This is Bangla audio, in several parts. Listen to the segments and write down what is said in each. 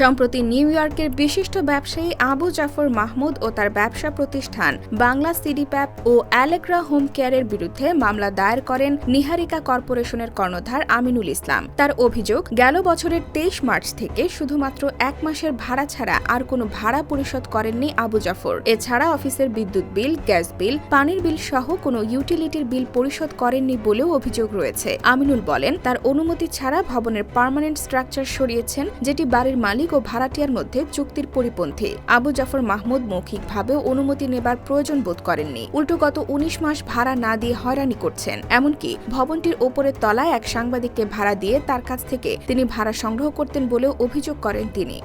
সম্প্রতি নিউ ইয়র্কের বিশিষ্ট ব্যবসায়ী আবু জাফর মাহমুদ ও তার ব্যবসা প্রতিষ্ঠান বাংলা সিডিপ্যাপ ও অ্যালেগ্রা হোম কেয়ারের বিরুদ্ধে মামলা দায়ের করেন নিহারিকা কর্পোরেশনের কর্ণধার আমিনুল ইসলাম। তার অভিযোগ, গেল বছরের তেইশ মার্চ থেকে শুধুমাত্র এক মাসের ভাড়া ছাড়া আর কোনো ভাড়া পরিশোধ করেননি আবু জাফর। এছাড়া অফিসের বিদ্যুৎ বিল, গ্যাস বিল, পানির বিল সহ কোনো ইউটিলিটির বিল পরিশোধ করেননি বলেও অভিযোগ রয়েছে। আমিনুল বলেন, তার অনুমতি ছাড়া ভবনের পার্মানেন্ট স্ট্রাকচার সরিয়েছেন, যেটি বাড়ির মালিক ও ভাড়াটিয়ার মধ্যে চুক্তির পরিপন্থী। আবু জাফর মাহমুদ মৌখিকভাবে অনুমতি নেবার প্রয়োজন বোধ করেননি। উল্টো গত উনিশ মাস ভাড়া না দিয়ে হয়রানি করছেন। এমনকি ভবনটির ওপরের তলায় এক সাংবাদিককে ভাড়া দিয়ে তার কাছ থেকে তিনি ভাড়া সংগ্রহ করতেন বলেও অভিযোগ করেন তিনি।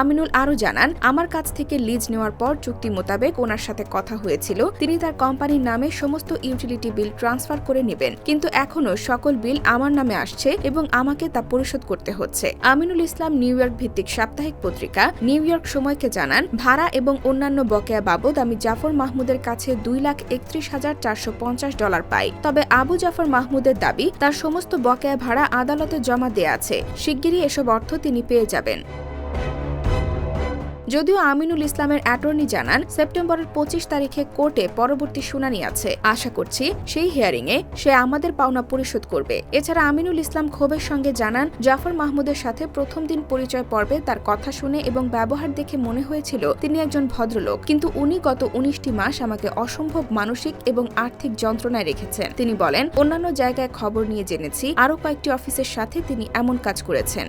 আমিনুল আরও জানান, আমার কাছ থেকে লিজ নেওয়ার পর চুক্তি মোতাবেক ওনার সাথে কথা হয়েছিল। তিনি তার কোম্পানির নামে সমস্ত ইউটিলিটি বিল ট্রান্সফার করে নেবেন। কিন্তু এখনও সকল বিল আমার নামে আসছে এবং আমাকে তা পরিশোধ করতে হচ্ছে। আমিনুল ইসলাম, নিউ ইয়র্ক ভিত্তিক সাপ্তাহিক পত্রিকা, নিউ ইয়র্ক সময়কে জানান, ভাড়া এবং অন্যান্য বকেয়া বাবদ আমি জাফর মাহমুদের কাছে দুই লাখ একত্রিশ হাজার চারশো পঞ্চাশ ডলার পাই। তবে আবু জাফর মাহমুদের দাবি, তার সমস্ত বকেয়া ভাড়া আদালতে জমা দেয়া আছে। শিগগিরই এসব অর্থ তিনি পেয়ে যাবেন। যদিও আমিনুল ইসলামের অ্যাটর্নি জানান, সেপ্টেম্বরের পঁচিশ তারিখে কোর্টে পরবর্তী শুনানি আছে। আশা করছি সেই হিয়ারিংয়ে সে আমাদের পাওনা পরিশোধ করবে। এছাড়া আমিনুল ইসলাম ক্ষোভের সঙ্গে জানান, জাফর মাহমুদের সাথে প্রথম দিন পরিচয় পর্বে তার কথা শুনে এবং ব্যবহার দেখে মনে হয়েছিল তিনি একজন ভদ্রলোক। কিন্তু উনি গত উনিশটি মাস আমাকে অসম্ভব মানসিক এবং আর্থিক যন্ত্রণায় রেখেছেন। তিনি বলেন, অন্যান্য জায়গায় খবর নিয়ে জেনেছি, আরও কয়েকটি অফিসের সাথে তিনি এমন কাজ করেছেন।